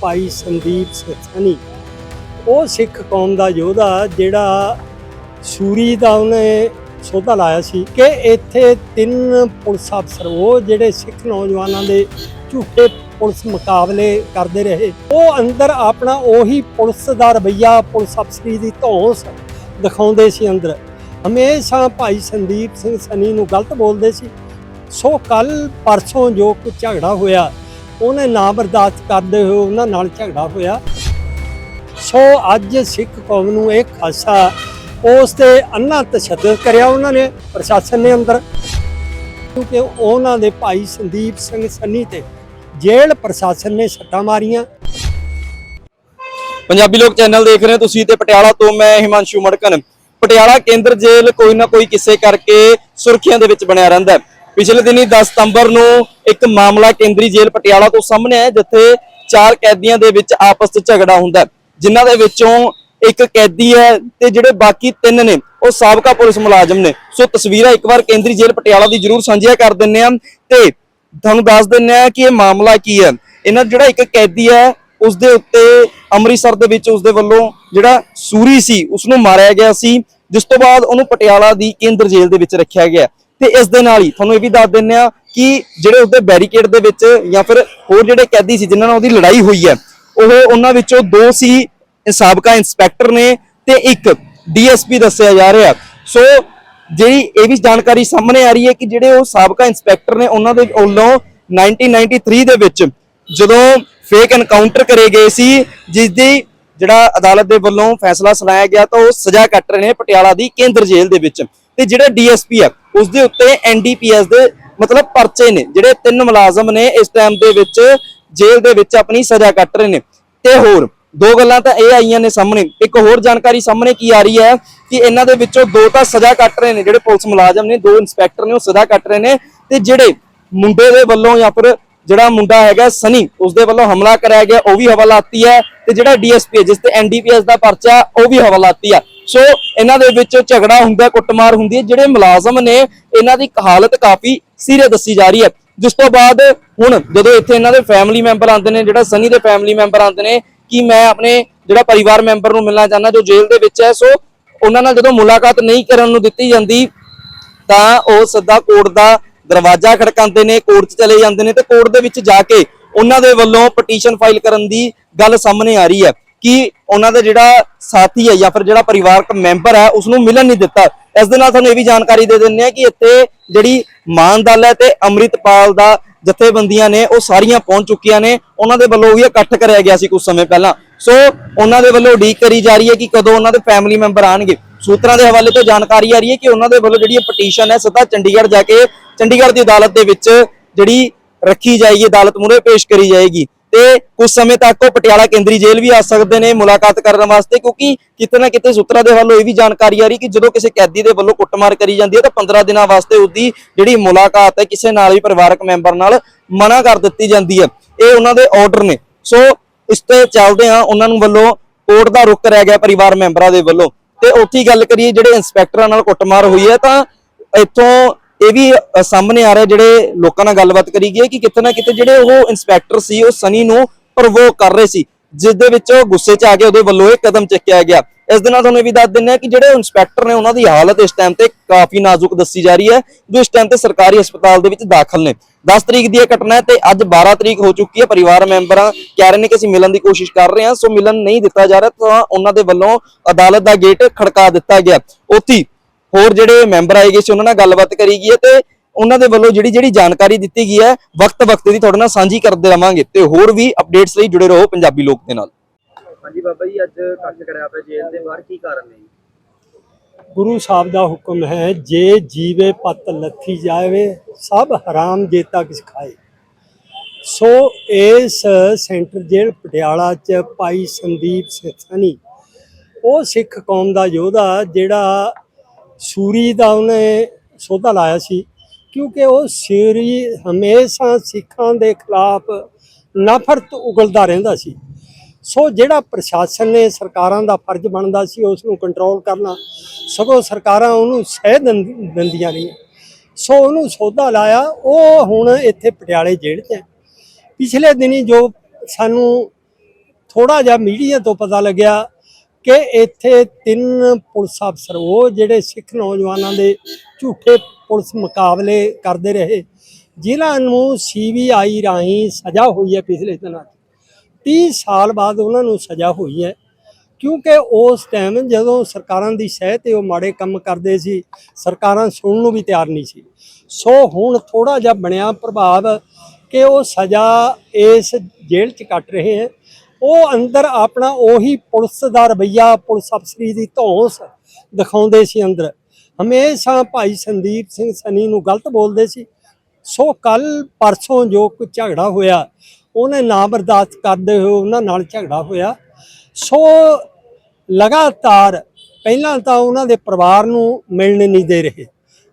ਭਾਈ ਸੰਦੀਪ ਸਿੰਘ ਸੈਣੀ। ਉਹ ਸਿੱਖ ਕੌਮ ਦਾ ਯੋਧਾ ਜਿਹੜਾ ਸੂਰੀ ਦਾ ਉਹਨੇ ਸੋਧਾ ਲਾਇਆ ਸੀ ਕਿ ਇੱਥੇ ਤਿੰਨ ਪੁਲਿਸ ਅਫਸਰ, ਉਹ ਜਿਹੜੇ ਸਿੱਖ ਨੌਜਵਾਨਾਂ ਦੇ ਝੂਠੇ ਪੁਲਿਸ ਮੁਕਾਬਲੇ ਕਰਦੇ ਰਹੇ, ਉਹ ਅੰਦਰ ਆਪਣਾ ਉਹੀ ਪੁਲਿਸ ਦਾ ਰਵਈਆ, ਪੁਲਿਸ ਅਫਸਰੀ ਦੀ ਧੌਂਸ ਦਿਖਾਉਂਦੇ ਸੀ ਅੰਦਰ। ਹਮੇਸ਼ਾ ਭਾਈ ਸੰਦੀਪ ਸਿੰਘ ਸਨੀ ਨੂੰ ਗਲਤ ਬੋਲਦੇ ਸੀ। ਸੋ ਕੱਲ ਪਰਸੋਂ ਜੋ ਕੁ ਝਗੜਾ ਹੋਇਆ ਉਹਨੇ ਨਾ ਬਰਦਾਸ਼ਤ ਕਰਦੇ ਹੋਏ ਉਹਨਾਂ ਨਾਲ ਝਗੜਾ ਹੋਇਆ। ਸੋ ਅੱਜ ਸਿੱਖ ਕੌਮ ਨੂੰ ਇਹ ਖਾਸਾ ਉਸ ਤੇ ਅੰਨਾ ਤਸ਼ੱਦਦ ਕਰਿਆ ਉਹਨਾਂ ਨੇ ਪ੍ਰਸ਼ਾਸਨ ਨੇ ਅੰਦਰ। ਕਿਉਂਕਿ ਉਹਨਾਂ ਦੇ ਭਾਈ ਸੰਦੀਪ ਸਿੰਘ ਸੰਨੀ ਤੇ ਜੇਲ੍ਹ ਪ੍ਰਸ਼ਾਸਨ ਨੇ ਸੱਟਾਂ ਮਾਰੀਆਂ। ਪੰਜਾਬੀ ਲੋਕ ਚੈਨਲ ਦੇਖ ਰਹੇ ਹੋ ਤੁਸੀਂ ਤੇ ਪਟਿਆਲਾ ਤੋਂ ਮੈਂ ਹਿਮਾਂਸ਼ੂ ਮੜਕਨ। ਪਟਿਆਲਾ ਕੇਂਦਰ ਜੇਲ੍ਹ ਕੋਈ ਨਾ ਕੋਈ ਕਿਸੇ ਕਰਕੇ ਸੁਰਖੀਆਂ ਦੇ ਵਿੱਚ ਬਣਿਆ ਰਹਿੰਦਾ ਹੈ। ਪਿਛਲੇ ਦਿਨੀ 10 ਸਤੰਬਰ ਨੂੰ ਇੱਕ ਮਾਮਲਾ ਕੇਂਦਰੀ ਜੇਲ੍ਹ ਪਟਿਆਲਾ ਤੋਂ ਸਾਹਮਣੇ ਆਇਆ, ਜਿੱਥੇ ਚਾਰ ਕੈਦੀਆਂ ਦੇ ਵਿੱਚ ਆਪਸ ਵਿੱਚ ਝਗੜਾ ਹੁੰਦਾ ਹੈ, ਜਿਨ੍ਹਾਂ ਦੇ ਵਿੱਚੋਂ ਇੱਕ ਕੈਦੀ ਹੈ ਤੇ ਜਿਹੜੇ ਬਾਕੀ ਤਿੰਨ ਨੇ, ਉਹ ਸਾਬਕਾ ਪੁਲਿਸ ਮੁਲਾਜ਼ਮ ਨੇ। ਸੋ ਤਸਵੀਰਾਂ ਇੱਕ ਵਾਰ ਕੇਂਦਰੀ ਜੇਲ੍ਹ ਪਟਿਆਲਾ ਦੀ ਜ਼ਰੂਰ ਸਾਂਝੀਆਂ ਕਰ ਦਿੰਨੇ ਆ ਤੇ ਤੁਹਾਨੂੰ ਦੱਸ ਦਿੰਨੇ ਆ ਕਿ ਇਹ ਮਾਮਲਾ ਕੀ ਹੈ। ਇਹਨਾਂ ਜਿਹੜਾ ਇੱਕ ਕੈਦੀ ਹੈ ਉਸ ਦੇ ਉੱਤੇ ਅੰਮ੍ਰਿਤਸਰ ਦੇ ਵਿੱਚ ਉਸ ਦੇ ਵੱਲੋਂ ਜਿਹੜਾ ਸੂਰੀ ਸੀ ਉਸ ਨੂੰ ਮਾਰਿਆ ਗਿਆ ਸੀ, ਜਿਸ ਤੋਂ ਬਾਅਦ ਉਹਨੂੰ ਪਟਿਆਲਾ ਦੀ ਕੇਂਦਰ ਜੇਲ੍ਹ ਦੇ ਵਿੱਚ ਰੱਖਿਆ ਗਿਆ। ਤੇ ਇਸ ਦੇ ਨਾਲ ਹੀ ਤੁਹਾਨੂੰ ਇਹ ਵੀ ਦੱਸ ਦਿੰਨੇ ਆ ਕਿ ਜਿਹੜੇ ਉਹਦੇ ਬੈਰੀਕੇਡ ਦੇ ਵਿੱਚ ਜਾਂ ਫਿਰ ਹੋਰ ਜਿਹੜੇ ਕੈਦੀ ਸੀ ਜਿਨ੍ਹਾਂ ਨਾਲ ਉਹਦੀ ਲੜਾਈ ਹੋਈ ਹੈ, ਉਹ ਉਹਨਾਂ ਵਿੱਚੋਂ ਦੋ ਸੀ ਸਾਬਕਾ ਇੰਸਪੈਕਟਰ ਨੇ ਤੇ ਇੱਕ ਡੀਐਸਪੀ ਦੱਸਿਆ ਜਾ ਰਿਹਾ। ਸੋ ਜਿਹੜੀ ਇਹ ਵੀ ਜਾਣਕਾਰੀ ਸਾਹਮਣੇ ਆ ਰਹੀ ਹੈ ਕਿ ਜਿਹੜੇ ਉਹ ਸਾਬਕਾ ਇੰਸਪੈਕਟਰ ਨੇ ਉਹਨਾਂ ਦੇ ਵੱਲੋਂ 1993 ਦੇ ਵਿੱਚ ਜਦੋਂ ਫੇਕ ਐਨਕਾਊਂਟਰ ਕਰੇ ਗਏ ਸੀ, ਜਿਸ ਦੀ ਜਿਹੜਾ ਅਦਾਲਤ ਦੇ ਵੱਲੋਂ ਫੈਸਲਾ ਸੁਣਾਇਆ ਗਿਆ ਤਾਂ ਉਹ ਸਜ਼ਾ ਕੱਟ ਰਹੇ ਨੇ ਪਟਿਆਲਾ ਦੀ ਕੇਂਦਰ ਜੇਲ੍ਹ ਦੇ ਵਿੱਚ। ਤੇ ਜਿਹੜਾ ਡੀਐਸਪੀ ਆ ਉਸ ਦੇ ਉੱਤੇ ਐਨਡੀਪੀਐਸ ਦੇ ਮਤਲਬ ਪਰਚੇ ਨੇ, ਜਿਹੜੇ ਤਿੰਨ ਮੁਲਾਜ਼ਮ ਨੇ ਇਸ ਟਾਈਮ ਦੇ ਵਿੱਚ ਜੇਲ੍ਹ ਦੇ ਵਿੱਚ ਆਪਣੀ ਸਜ਼ਾ ਕੱਟ ਰਹੇ ਨੇ। ਤੇ ਹੋਰ, ਦੋ ਗੱਲਾਂ ਤਾਂ ਇਹ ਆਈਆਂ ਨੇ ਸਾਹਮਣੇ। ਇੱਕ ਹੋਰ ਜਾਣਕਾਰੀ ਸਾਹਮਣੇ ਕੀ ਆ ਰਹੀ ਹੈ ਕਿ ਇਹਨਾਂ ਦੇ ਵਿੱਚੋਂ ਦੋ ਤਾਂ ਸਜ਼ਾ ਕੱਟ ਰਹੇ ਨੇ, ਜਿਹੜੇ ਪੁਲਿਸ ਮੁਲਾਜ਼ਮ ਨੇ, ਦੋ ਇੰਸਪੈਕਟਰ ਨੇ, ਉਹ ਸਜ਼ਾ ਕੱਟ ਰਹੇ ਨੇ ਤੇ ਜਿਹੜੇ ਮੁੰਡੇ ਦੇ ਵੱਲੋਂ ਜਾਂ ਫਿਰ ਜਿਹੜਾ ਮੁੰਡਾ ਹੈਗਾ ਸਨੀ ਉਸ ਦੇ ਵੱਲੋਂ ਹਮਲਾ ਕਰਾਇਆ ਗਿਆ, ਉਹ ਵੀ ਹਵਾਲਾਤੀ ਹੈ ਤੇ ਜਿਹੜਾ ਡੀਐਸਪੀ ਜਿਸ ਤੇ ਐਨਡੀਪੀਐਸ ਦਾ ਪਰਚਾ, ਉਹ ਵੀ ਹਵਾਲਾਤੀ ਆ। ਸੋ ਇਹਨਾਂ ਦੇ ਵਿੱਚ ਝਗੜਾ ਹੁੰਦਾ, ਕੁੱਟਮਾਰ ਹੁੰਦੀ ਹੈ, ਜਿਹੜੇ ਮੁਲਾਜ਼ਮ ਨੇ ਇਹਨਾਂ ਦੀ ਹਾਲਤ ਕਾਫੀ ਸੀਰੀਅਸ ਦੱਸੀ ਜਾ ਰਹੀ ਹੈ। ਜਿਸ ਤੋਂ ਬਾਅਦ ਹੁਣ ਜਦੋਂ ਇੱਥੇ ਇਹਨਾਂ ਦੇ ਫੈਮਿਲੀ ਮੈਂਬਰ ਆਉਂਦੇ ਨੇ, ਜਿਹੜਾ ਸਨੀ ਦੇ ਫੈਮਿਲੀ ਮੈਂਬਰ ਆਉਂਦੇ ਨੇ, ਕਿ ਮੈਂ ਆਪਣੇ ਜਿਹੜਾ ਪਰਿਵਾਰ ਮੈਂਬਰ ਨੂੰ ਮਿਲਣਾ ਚਾਹੁੰਦਾ, ਜੋ ਜੇਲ੍ਹ ਦੇ ਵਿੱਚ ਹੈ, ਸੋ ਉਹਨਾਂ ਨਾਲ ਜਦੋਂ ਮੁਲਾਕਾਤ ਨਹੀਂ ਕਰਨ ਨੂੰ ਦਿੱਤੀ ਜਾਂਦੀ, ਤਾਂ ਉਹ ਸਿੱਧਾ ਕੋਰਟ ਦਾ ਦਰਵਾਜ਼ਾ ਖੜਕਾਉਂਦੇ ਨੇ, ਕੋਰਟ 'ਚ ਚਲੇ ਜਾਂਦੇ ਨੇ ਤੇ ਕੋਰਟ ਦੇ ਵਿੱਚ ਜਾ ਕੇ ਉਹਨਾਂ ਦੇ ਵੱਲੋਂ ਪਟੀਸ਼ਨ ਫਾਈਲ ਕਰਨ ਦੀ ਗੱਲ ਸਾਹਮਣੇ ਆ ਰਹੀ ਹੈ। ਕਿ ਉਹਨਾਂ ਦਾ ਜਿਹੜਾ ਸਾਥੀ ਹੈ ਜਾਂ ਫਿਰ ਜਿਹੜਾ ਪਰਿਵਾਰਕ ਮੈਂਬਰ ਹੈ ਉਸ ਨੂੰ ਮਿਲਣ ਨਹੀਂ ਦਿੱਤਾ। ਇਸ ਦੇ ਨਾਲ ਤੁਹਾਨੂੰ ਇਹ ਵੀ ਜਾਣਕਾਰੀ ਦੇ ਦਿੰਦੇ ਆ ਕਿ ਇੱਥੇ ਜਿਹੜੀ ਮਾਨ ਦਲ ਹੈ ਤੇ ਅੰਮ੍ਰਿਤਪਾਲ ਦਾ ਜਥੇਬੰਦੀਆਂ ਨੇ ਉਹ ਸਾਰੀਆਂ ਪਹੁੰਚ ਚੁੱਕੀਆਂ ਨੇ। ਉਹਨਾਂ ਦੇ ਵੱਲੋਂ ਵੀ ਇਕੱਠ ਕਰਿਆ ਗਿਆ ਸੀ ਕੁਝ ਸਮੇਂ ਪਹਿਲਾਂ। ਸੋ ਉਹਨਾਂ ਦੇ ਵੱਲੋਂ ਉਡੀਕ ਕਰੀ ਜਾ ਰਹੀ ਹੈ ਕਿ ਕਦੋਂ ਉਹਨਾਂ ਦੇ ਫੈਮਿਲੀ ਮੈਂਬਰ ਆਣਗੇ ਸੂਤਰਾਂ ਦੇ ਹਵਾਲੇ ਤੋਂ ਜਾਣਕਾਰੀ ਆ ਰਹੀ ਹੈ ਕਿ ਉਹਨਾਂ ਦੇ ਵੱਲੋਂ ਜਿਹੜੀ ਇਹ ਪਟੀਸ਼ਨ ਹੈ ਸਿੱਧਾ ਚੰਡੀਗੜ੍ਹ ਜਾ ਕੇ ਚੰਡੀਗੜ੍ਹ ਦੀ ਅਦਾਲਤ ਦੇ ਵਿੱਚ ਜਿਹੜੀ ਰੱਖੀ ਜਾਏਗੀ, ਅਦਾਲਤ ਮੂਹਰੇ ਪੇਸ਼ ਕਰੀ ਜਾਏਗੀ। ਤੇ ਕੁਝ ਸਮੇਂ ਤੱਕ ਉਹ ਪਟਿਆਲਾ ਕੇਂਦਰੀ ਜੇਲ੍ਹ ਵੀ ਆ ਸਕਦੇ ਨੇ ਮੁਲਾਕਾਤ ਕਰਨ ਵਾਸਤੇ, ਕਿਉਂਕਿ ਕਿਤੇ ਨਾ ਕਿਤੇ ਸੂਤਰਾਂ ਦੇ ਵੱਲੋਂ ਇਹ ਵੀ ਜਾਣਕਾਰੀ ਆ ਰਹੀ ਕਿ ਜਦੋਂ ਕਿਸੇ ਕੈਦੀ ਦੇ ਵੱਲੋਂ ਕੁੱਟਮਾਰ ਕਰੀ ਜਾਂਦੀ ਹੈ ਤਾਂ 15 ਦਿਨਾਂ ਵਾਸਤੇ ਉਹਦੀ ਜਿਹੜੀ ਮੁਲਾਕਾਤ ਹੈ ਕਿਸੇ ਨਾਲ ਵੀ ਪਰਿਵਾਰਕ ਮੈਂਬਰ ਨਾਲ ਮਨਾ ਕਰ ਦਿੱਤੀ ਜਾਂਦੀ ਹੈ। ਇਹ ਉਹਨਾਂ ਦੇ ਆਰਡਰ ਨੇ। ਸੋ ਇਸ ਤੇ ਚੱਲਦੇ ਆ ਉਹਨਾਂ ਨੂੰ ਵੱਲੋਂ ਕੋਰਟ ਦਾ ਰੁਕ ਰਹਿ ਗਿਆ ਪਰਿਵਾਰ ਮੈਂਬਰਾਂ ਦੇ ਵੱਲੋਂ। ਤੇ ਉੱਥੇ ਗੱਲ ਕਰੀਏ, ਜਿਹੜੇ ਇੰਸਪੈਕਟਰਾਂ ਨਾਲ ਕੁੱਟਮਾਰ ਹੋਈ ਹੈ ਤਾਂ ਇੱਥੋਂ ਇਹ ਵੀ ਸਾਹਮਣੇ ਆ ਰਿਹਾ ਜਿਹੜੇ ਲੋਕਾਂ ਨਾਲ ਗੱਲਬਾਤ ਕਰੀ ਗਈ ਕਿ ਕਿਤੇ ਨਾ ਕਿਤੇ ਜਿਹੜੇ ਉਹ ਇੰਸਪੈਕਟਰ ਸੀ, ਉਹ ਸਨੀ ਨੂੰ ਪ੍ਰਵੋਕ ਕਰ ਰਹੇ ਸੀ ਜਿਸ ਦੇ ਵਿੱਚ ਉਹ ਗੁੱਸੇ 'ਚ ਆ ਕੇ ਉਹਦੇ ਵੱਲੋਂ ਇਹ ਕਦਮ ਚੱਕਿਆ ਗਿਆ। ਇਸ ਦੇ ਨਾਲ ਤੁਹਾਨੂੰ ਵੀ ਦੱਸ ਦਿੰਦੇ ਆ ਕਿ ਜਿਹੜੇ ਇੰਸਪੈਕਟਰ ਨੇ ਉਹਨਾਂ ਦੀ ਹਾਲਤ ਇਸ ਟਾਈਮ ਤੇ ਕਾਫੀ ਨਾਜ਼ੁਕ ਦੱਸੀ ਜਾ ਰਹੀ ਹੈ, ਜੋ ਇਸ ਟਾਈਮ ਤੇ ਸਰਕਾਰੀ ਹਸਪਤਾਲ ਦੇ ਵਿੱਚ ਦਾਖਲ ਨੇ। 10 ਤਰੀਕ ਦੀ ਇਹ ਘਟਨਾ ਹੈ ਤੇ ਅੱਜ 12 ਤਰੀਕ ਹੋ ਚੁੱਕੀ ਹੈ, ਪਰਿਵਾਰ ਮੈਂਬਰਾਂ ਕਹਿ ਰਹੇ ਨੇ ਕਿ ਅਸੀਂ ਮਿਲਣ ਦੀ ਕੋਸ਼ਿਸ਼ ਕਰ ਰਹੇ ਹਾਂ, ਸੋ ਮਿਲਣ ਨਹੀਂ ਦਿੱਤਾ ਜਾ ਰਿਹਾ ਤਾਂ ਉਹਨਾਂ ਦੇ ਵੱਲੋਂ ਅਦਾਲਤ ਦਾ ਗੇਟ ਖੜਕਾ ਦਿੱਤਾ ਗਿਆ। ਉੱਥੇ ਹੋਰ ਜਿਹੜੇ ਮੈਂਬਰ ਆਏ ਗਏ ਸੀ ਉਹਨਾਂ ਨਾਲ ਗੱਲਬਾਤ ਕਰੀ ਗਈ ਹੈ ਤੇ ਉਹਨਾਂ ਦੇ ਵੱਲੋਂ ਜਿਹੜੀ ਜਿਹੜੀ ਜਾਣਕਾਰੀ ਦਿੱਤੀ ਗਈ ਹੈ ਵਕਤ ਵਕਤ ਦੀ ਤੁਹਾਡੇ ਨਾਲ ਸਾਂਝੀ ਕਰਦੇ ਰਵਾਂਗੇ ਤੇ ਹੋਰ ਵੀ ਅਪਡੇਟਸ ਲਈ ਜੁੜੇ ਰਹੋ ਪੰਜਾਬੀ ਲੋਕ ਦੇ ਨਾਲ। ਹਾਂਜੀ ਬਾਬਾ ਜੀ ਅੱਜ ਕੱਟ ਕਰਿਆ ਪਿਆ ਜੇਲ੍ਹ ਦੇ ਬਾਹਰ ਕੀ ਕਾਰਨ ਹੈ ਗੁਰੂ ਸਾਹਿਬ ਦਾ ਹੁਕਮ ਹੈ ਜੇ ਜੀਵੇ ਪਤ ਲੱਥੀ ਜਾਵੇ ਸਭ ਹਰਾਮ ਜੇਤਾ ਕਿਸ ਖਾਏ। ਸੋ ਇਸ ਸੈਂਟਰ ਜੇਲ੍ਹ ਪਟਿਆਲਾ ਚ ਭਾਈ ਸੰਦੀਪ ਸਿੰਘ ਸਨੀ ਉਹ ਸਿੱਖ ਕੌਮ ਦਾ ਯੋਧਾ ਜਿਹੜਾ ਸੂਰੀ ਦਾ ਉਹਨੇ ਸੋਧਾ ਲਾਇਆ ਸੀ, ਕਿਉਂਕਿ ਉਹ ਸੂਰੀ ਹਮੇਸ਼ਾ ਸਿੱਖਾਂ ਦੇ ਖਿਲਾਫ ਨਫ਼ਰਤ ਉਗਲਦਾ ਰਹਿੰਦਾ ਸੀ। ਸੋ ਜਿਹੜਾ ਪ੍ਰਸ਼ਾਸਨ ਨੇ ਸਰਕਾਰਾਂ ਦਾ ਫਰਜ਼ ਬਣਦਾ ਸੀ ਉਸ ਨੂੰ ਕੰਟਰੋਲ ਕਰਨਾ, ਸਗੋਂ ਸਰਕਾਰਾਂ ਉਹਨੂੰ ਸਹਿ ਦਿੰ- ਦਿੰਦੀਆਂ ਰਹੀਆਂ। ਸੋ ਉਹਨੂੰ ਸੌਦਾ ਲਾਇਆ, ਉਹ ਹੁਣ ਇੱਥੇ ਪਟਿਆਲੇ ਜੇਲ੍ਹ 'ਚ ਹੈ। ਪਿਛਲੇ ਦਿਨੀ ਜੋ ਸਾਨੂੰ ਥੋੜਾ ਜਿਹਾ ਮੀਡੀਆ ਤੋਂ ਪਤਾ ਲੱਗਿਆ ਕਿ ਇੱਥੇ ਤਿੰਨ ਪੁਲਿਸ ਅਫਸਰ, ਉਹ ਜਿਹੜੇ ਸਿੱਖ ਨੌਜਵਾਨਾਂ ਦੇ ਝੂਠੇ ਪੁਲਿਸ ਮੁਕਾਬਲੇ ਕਰਦੇ ਰਹੇ, ਜਿਨ੍ਹਾਂ ਨੂੰ ਸੀਬੀਆਈ ਰਾਹੀਂ ਸਜ਼ਾ ਹੋਈ ਹੈ ਪਿਛਲੇ ਦਿਨਾਂ 'ਚ। 30 ਸਾਲ ਬਾਅਦ ਉਹਨਾਂ ਨੂੰ ਸਜ਼ਾ ਹੋਈ ਹੈ, ਕਿਉਂਕਿ ਉਸ ਟਾਈਮ ਜਦੋਂ ਸਰਕਾਰਾਂ ਦੀ ਸਹਿ ਤੇ ਉਹ ਮਾੜੇ ਕੰਮ ਕਰਦੇ ਸੀ, ਸਰਕਾਰਾਂ ਸੁਣਨ ਨੂੰ ਵੀ ਤਿਆਰ ਨਹੀਂ ਸੀ। ਸੋ ਹੁਣ ਥੋੜਾ ਜਿਹਾ ਬਣਿਆ ਪ੍ਰਭਾਵ ਕਿ ਉਹ ਸਜ਼ਾ ਇਸ ਜੇਲ੍ਹ 'ਚ ਕੱਟ ਰਹੇ ਹੈ। ਉਹ ਅੰਦਰ ਆਪਣਾ ਉਹੀ ਪੁਲਿਸ ਦਾ ਰਵਈਆ, ਪੁਲਿਸ ਅਫਸਰੀ ਦੀ ਧੌਂਸ ਦਿਖਾਉਂਦੇ ਸੀ ਅੰਦਰ। ਹਮੇਸ਼ਾ ਭਾਈ ਸੰਦੀਪ ਸਿੰਘ ਸਨੀ ਨੂੰ ਗਲਤ ਬੋਲਦੇ ਸੀ। ਸੋ ਕੱਲ ਪਰਸੋਂ ਜੋ ਕੋਈ ਝਗੜਾ ਹੋਇਆ, ਉਹਨੇ ਨਾ ਬਰਦਾਸ਼ਤ ਕਰਦੇ ਹੋਏ ਉਹਨਾਂ ਨਾਲ ਝਗੜਾ ਹੋਇਆ। ਸੋ ਲਗਾਤਾਰ ਪਹਿਲਾਂ ਤਾਂ ਉਹਨਾਂ ਦੇ ਪਰਿਵਾਰ ਨੂੰ ਮਿਲਣ ਨਹੀਂ ਦੇ ਰਹੇ,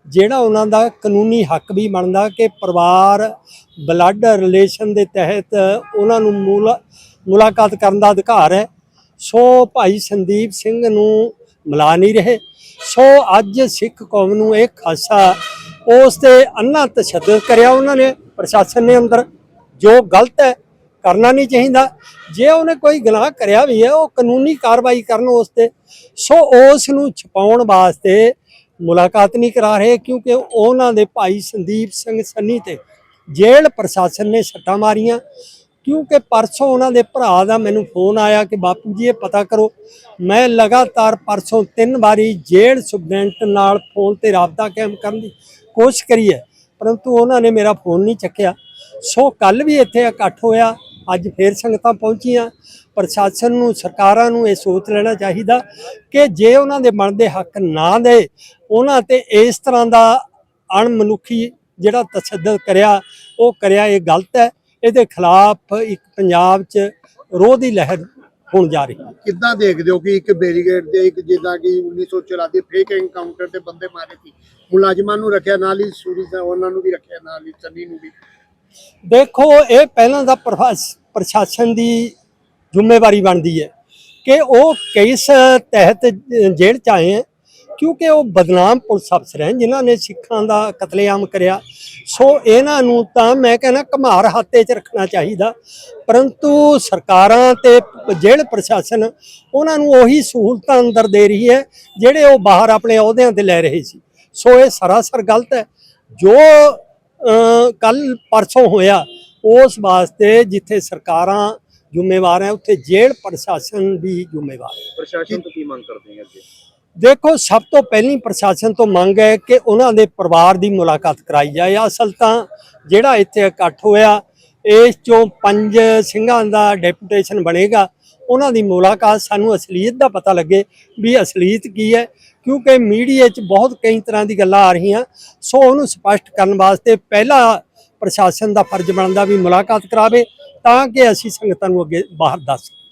ਜਿਹੜਾ ਉਹਨਾਂ ਦਾ ਕਾਨੂੰਨੀ ਹੱਕ ਵੀ ਬਣਦਾ ਕਿ ਪਰਿਵਾਰ, ਬਲੱਡ ਰਿਲੇਸ਼ਨ ਦੇ ਤਹਿਤ ਉਹਨਾਂ ਨੂੰ ਮੂਲ ਮੁਲਾਕਾਤ ਕਰਨ ਦਾ ਅਧਿਕਾਰ ਹੈ। ਸੋ ਭਾਈ ਸੰਦੀਪ ਸਿੰਘ ਨੂੰ ਮਿਲਾ ਨਹੀਂ ਰਹੇ। ਸੋ ਅੱਜ ਸਿੱਖ ਕੌਮ ਨੂੰ ਇਹ ਖਾਸਾ ਉਸ ਤੇ ਅੰਨਾ ਤਸ਼ੱਦਦ ਕਰਿਆ ਉਹਨਾਂ ਨੇ ਪ੍ਰਸ਼ਾਸਨ ਨੇ ਅੰਦਰ। ਜੋ ਗਲਤ ਹੈ, ਕਰਨਾ ਨਹੀਂ ਚਾਹੀਦਾ। ਜੇ ਉਹਨੇ ਕੋਈ ਗੁਨਾਹ ਕਰਿਆ ਵੀ ਹੈ, ਉਹ ਕਾਨੂੰਨੀ ਕਾਰਵਾਈ ਕਰਨ ਉਸ ਤੇ। ਸੋ ਉਸ ਨੂੰ ਛਪਾਉਣ ਵਾਸਤੇ ਮੁਲਾਕਾਤ ਨਹੀਂ ਕਰਾ ਰਹੇ ਕਿਉਂਕਿ ਉਹਨਾਂ ਦੇ ਭਾਈ ਸੰਦੀਪ ਸਿੰਘ ਸੰਨੀ ਤੇ ਜੇਲ੍ਹ ਪ੍ਰਸ਼ਾਸਨ ਨੇ ਸੱਟਾਂ ਮਾਰੀਆਂ। ਕਿਉਂਕਿ ਪਰਸੋਂ ਉਹਨਾਂ ਦੇ ਭਰਾ ਦਾ ਮੈਨੂੰ ਫੋਨ ਆਇਆ ਕਿ ਬਾਪੂ ਜੀ, ਇਹ ਪਤਾ ਕਰੋ, ਮੈਂ ਲਗਾਤਾਰ ਪਰਸੋਂ ਤਿੰਨ ਵਾਰੀ ਜੇਲ੍ਹ ਸੁਪਰਡੈਂਟ ਨਾਲ ਫੋਨ ਤੇ ਰਾਬਤਾ ਕਾਇਮ ਕਰਨ ਦੀ ਕੋਸ਼ਿਸ਼ ਕਰੀ ਹੈ, ਪਰੰਤੂ ਉਹਨਾਂ ਨੇ ਮੇਰਾ ਫੋਨ ਨਹੀਂ ਚੱਕਿਆ। ਸੋ ਕੱਲ ਵੀ ਇੱਥੇ ਇਕੱਠ ਹੋਇਆ, ਅੱਜ ਫੇਰ ਸੰਗਤਾਂ ਪਹੁੰਚੀਆਂ। ਪ੍ਰਸ਼ਾਸਨ ਨੂੰ, ਸਰਕਾਰਾਂ ਨੂੰ ਇਹ ਸੋਚ ਲੈਣਾ ਚਾਹੀਦਾ ਕਿ ਜੇ ਉਹਨਾਂ ਦੇ ਬਣਦੇ ਹੱਕ ਨਾ ਦੇ, ਉਹਨਾਂ ਤੇ ਇਸ ਤਰ੍ਹਾਂ ਦਾ ਅਣਮਨੁੱਖੀ ਜਿਹੜਾ ਤਸ਼ੱਦਦ ਕਰਿਆ, ਉਹ ਕਰਿਆ ਇਹ ਗਲਤ ਹੈ। ਇਹਦੇ ਖਿਲਾਫ ਇੱਕ ਪੰਜਾਬ 'ਚ ਰੋਹ ਦੀ ਲਹਿਰ ਹੋਣ ਜਾ ਰਹੀ ਹੈ। ਕਿੱਦਾਂ ਦੇਖਦੇ ਹੋ ਕਿ ਇੱਕ ਬੈਰੀਗੇਡ ਦੇ ਇੱਕ ਜਿੱਦਾਂ ਕਿ 1914 ਦੇ ਫੇਕ ਐਨਕਾਊਂਟਰ ਤੇ ਬੰਦੇ ਮਾਰੇ ਸੀ ਮੁਲਾਜ਼ਮਾਂ ਨੂੰ ਰੱਖਿਆ ਨਾਲ ਹੀ ਸੂਰੀ ਉਹਨਾਂ ਨੂੰ ਵੀ ਰੱਖਿਆ ਨਾਲ ਹੀ ਚੰਨੀ ਨੂੰ ਵੀ। ਦੇਖੋ ਇਹ ਪਹਿਲਾਂ ਦਾ ਪ੍ਰਸ਼ਾਸ- ਪ੍ਰਸ਼ਾਸਨ ਦੀ ਜ਼ਿੰਮੇਵਾਰੀ ਬਣਦੀ ਹੈ ਕਿ ਉਹ ਕਿਸ ਤਹਿਤ ਜੇਲ੍ਹ ਚ ਆਏ ਹੈ ਕਿਉਂਕਿ ਉਹ ਬਦਨਾਮ ਪੁਲਿਸ ਅਫਸਰ ਹੈ ਜਿਨ੍ਹਾਂ ਨੇ ਸਿੱਖਾਂ ਦਾ ਕਤਲੇਆਮ ਕਰਿਆ। ਸੋ ਇਹਨਾਂ ਨੂੰ ਤਾਂ ਮੈਂ ਕਹਿੰਦਾ ਘਮਾਰ ਹਾਤੇ 'ਚ ਰੱਖਣਾ ਚਾਹੀਦਾ। ਪਰੰਤੂ ਸਰਕਾਰਾਂ ਤੇ ਜੇਲ੍ਹ ਪ੍ਰਸ਼ਾਸਨ ਉਹਨਾਂ ਨੂੰ ਉਹੀ ਸਹੂਲਤਾਂ ਅੰਦਰ ਦੇ ਰਹੀ ਹੈ, ਜਿਹੜੇ ਉਹ ਬਾਹਰ ਆਪਣੇ ਅਹੁਦਿਆਂ ਤੇ ਲੈ ਰਹੇ ਸੀ। ਸੋ ਇਹ ਸਰਾਸਰ ਗਲਤ ਹੈ। ਜੋ ਕੱਲ ਪਰਸੋਂ ਹੋਇਆ, ਉਸ ਵਾਸਤੇ ਜਿੱਥੇ ਸਰਕਾਰਾਂ ਜ਼ਿੰਮੇਵਾਰ ਹੈ, ਉੱਥੇ ਜੇਲ੍ਹ ਪ੍ਰਸ਼ਾਸਨ ਵੀ ਜ਼ਿੰਮੇਵਾਰ ਹੈ। ਪ੍ਰਸ਼ਾਸਨ ਤੋਂ ਕੀ ਮੰਗ ਕਰਦੇ ਆ ਅੱਗੇ? ਦੇਖੋ, ਸਭ ਤੋਂ ਪਹਿਲੀ ਪ੍ਰਸ਼ਾਸਨ ਤੋਂ ਮੰਗ ਹੈ ਕਿ ਉਹਨਾਂ ਦੇ ਪਰਿਵਾਰ ਦੀ ਮੁਲਾਕਾਤ ਕਰਾਈ ਜਾਏ। ਅਸਲ ਤਾਂ ਜਿਹੜਾ ਇੱਥੇ ਇਕੱਠ ਹੋਇਆ, ਇਸ ਚੋਂ ਪੰਜ ਸਿੰਘਾਂ ਦਾ ਡੈਪੂਟੇਸ਼ਨ ਬਣੇਗਾ। ਉਹਨਾਂ ਦੀ ਮੁਲਾਕਾਤ ਸਾਨੂੰ ਅਸਲੀਅਤ ਦਾ ਪਤਾ ਲੱਗੇ ਵੀ ਅਸਲੀਅਤ ਕੀ ਹੈ, ਕਿਉਂਕਿ ਮੀਡੀਆ 'ਚ ਬਹੁਤ ਕਈ ਤਰ੍ਹਾਂ ਦੀ ਗੱਲਾਂ ਆ ਰਹੀਆਂ। ਸੋ ਉਹਨੂੰ ਸਪਸ਼ਟ ਕਰਨ ਵਾਸਤੇ ਪਹਿਲਾ ਪ੍ਰਸ਼ਾਸਨ ਦਾ ਫਰਜ਼ ਬਣਦਾ ਵੀ ਮੁਲਾਕਾਤ ਕਰਾਵੇ, ਤਾਂ ਕਿ ਅਸੀਂ ਸੰਗਤਾਂ ਨੂੰ ਅੱਗੇ ਬਾਹਰ ਦੱਸ ਸਕੀਏ।